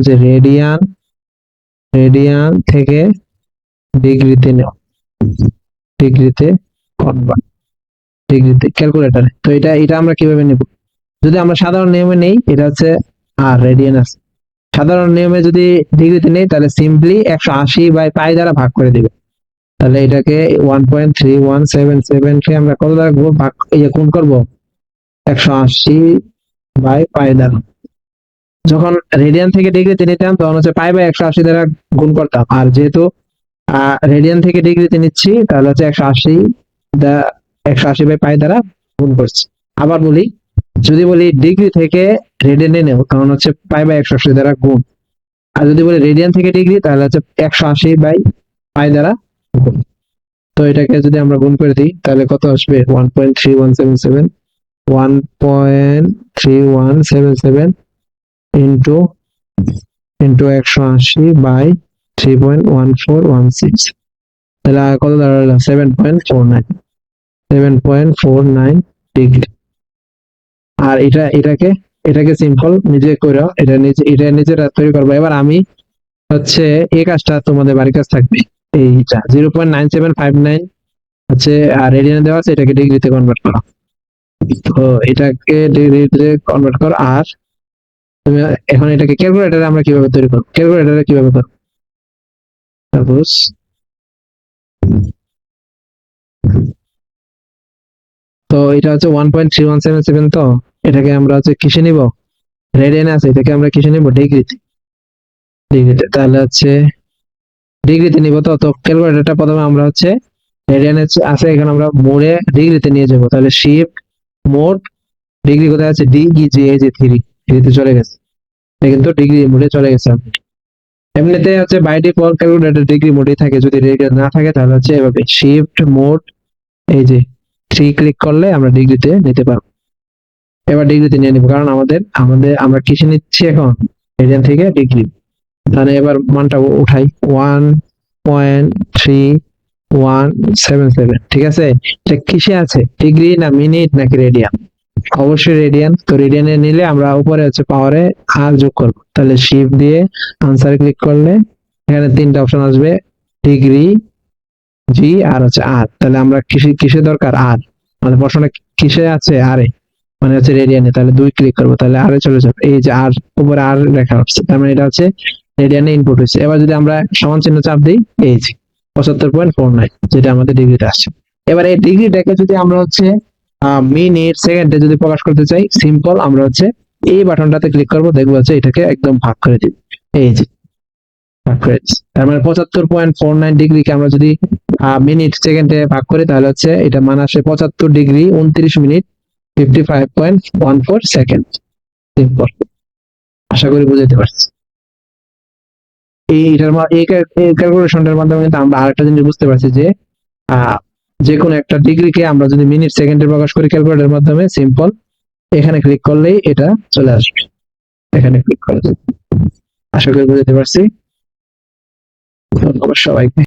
যে radian radian থেকে ডিগ্রিতে নেও। ডিগ্রিতে কনভার্ট ডিগ্রিতে ক্যালকুলেটরে তো এটা এটা আমরা কীভাবে নেব? যদি আমরা সাধারণ নিয়মে নেই, এটা হচ্ছে আর রেডিয়ান আছে। সাধারণ নিয়মে যদি ডিগ্রিতে নেই, তাহলে সিম্পলি একশো আশি বাই পাই দ্বারা ভাগ করে দিবে। তাহলে এটাকে one point three one seven seven কে আমরা কত দ্বারা ভাগ ইয়ে গুণ করব? একশো আশি বাই পাই দ্বারা। যখন রেডিয়ান থেকে ডিগ্রিতে নিতাম, তখন হচ্ছে পাই বাই একশো আশি দ্বারা গুণ করতাম। আর যেহেতু রেডিয়ান থেকে ডিগ্রিতে নিচ্ছি, তাহলে হচ্ছে একশো আশি একশো আশি বাই পাই দ্বারা গুণ করছি। আবার বলি, যদি বলি ডিগ্রি থেকে রেডিয়ানে নেব, তখন হচ্ছে পাই বাই একশো আশি দ্বারা গুণ। আর যদি বলি রেডিয়ান থেকে ডিগ্রি তাহলে হচ্ছে একশো আশি বাই পাই দ্বারা গুণ। তো এটাকে যদি আমরা গুণ করে দিই, তাহলে কত আসবে? One point three one seven seven one point three one seven seven into into একশো আশি by three point one four one six তাহলে আর কত দাঁড়াল? Seven point four nine seven point four nine degree আর এটা, এটাকে এটাকে সিম্পল নিজে করে এটা নিজে এটা নিজেরা তৈরি করব। এবার আমি হচ্ছে এই কাজটা তোমাদের বাড়ির কাজ থাকবে। এইটা zero point nine seven five nine হচ্ছে, আর রেডিয়ানে দেওয়া আছে, এটাকে ডিগ্রিতে কনভার্ট করো। তো এটাকে ডিগ্রিতে কনভার্ট করো, আর এখন এটাকে ক্যালকুলেটরে আমরা কীভাবে তৈরি করব? ক্যালকুলেটরে কীভাবে করব? সাপোজ তো এটা হচ্ছে one point three one seven seven তো? এটাকে আমরা হচ্ছে কিসে নিব? রেডিয়ান আছে, এটাকে আমরা কিসে নিব? ডিগ্রিতে ডিগ্রিতে তাহলে হচ্ছে ডিগ্রিতে নিব তো? তো ক্যালকুলেটরটা প্রথমে আমরা হচ্ছে রেডিয়ানে আছে, এখানে আমরা মোড়ে ডিগ্রিতে নিয়ে যাব। তাহলে শিফট মোড ডিগ্রি কোথায় আছে? ডি ই জি এই যে থ্রি থ্রিতে চলে গেছে। কিন্তু ডিগ্রি মোডে চলে গেছে এমনিতে হচ্ছে বাই ডিফল্ট ক্যালকুলেটর ডিগ্রি মোডে থাকে। যদি রেডিয়ান না থাকে, তাহলে হচ্ছে এভাবে শিফট মোড এই যে থ্রি ক্লিক করলে আমরা ডিগ্রিতে নিতে পারব। এবার ডিগ্রিতে নিয়ে নিব। কারণ আমাদের আমাদের, আমরা কিসে নিচ্ছি এখন। রেডিয়ান থেকে ডিগ্রি তাহলে এবার মানটা উঠাই। One point three one seven seven ঠিক আছে? এটা কিসে আছে? ডিগ্রি না মিনিট নাকি রেডিয়ান অবশ্যই রেডিয়ান তো রেডিয়ানে নিলে আমরা উপরে হচ্ছে পাওয়ারে আর যোগ করব। তাহলে শিফট দিয়ে আনসারে ক্লিক করলে এখানে তিনটা অপশন আসবে। ডিগ্রি জি আর হচ্ছে আর তাহলে আমরা কিসে কিসে দরকার? আর আমাদের প্রশ্নটা কিসে আছে? আরে মানে হচ্ছে রেডিয়ানে তাহলে দুই ক্লিক করব। তাহলে আরে চলে যাবে। এই যে আর উপরে আর লেখা হচ্ছে। তার মানে এটা হচ্ছে রেডিয়ানে ইনপুট হচ্ছে এবার যদি আমরা সমান চিহ্ন চাপ দিই, এই যে পঁচাত্তর পয়েন্ট ফোর নাইন যেটা আমাদের ডিগ্রিতে আসছে। এবার এই ডিগ্রিটাকে যদি আমরা হচ্ছে মিনিট, সেকেন্ডে যদি প্রকাশ করতে চাই সিম্পল আমরা হচ্ছে এই বাটনটাতে ক্লিক করব, দেখব হচ্ছে এটাকে একদম ভাগ করে দিই এই যে, ভাগ করে। তার মানে পঁচাত্তর পয়েন্ট ফোর নাইন ডিগ্রিকে আমরা যদি মিনিট, সেকেন্ডে ভাগ করি, তাহলে হচ্ছে এটা মান আসে পঁচাত্তর ডিগ্রি উনত্রিশ minute fifty five point one four second simple আশা করি বুঝতে পারছি। এই এটার মা- এই ক্যালকুলেশনটার মাধ্যমে কিন্তু আমরা আরেকটা জিনিস বুঝতে পারছি যে যে কোনো একটা ডিগ্রিকে আমরা যদি মিনিট, সেকেন্ডে প্রকাশ করি ক্যালকুলেটরের মাধ্যমে, সিম্পল। এখানে ক্লিক করলেই এটা চলে আসবে। এখানে ক্লিক করে আশা করি বুঝতে পারছি। ধন্যবাদ সবাইকে।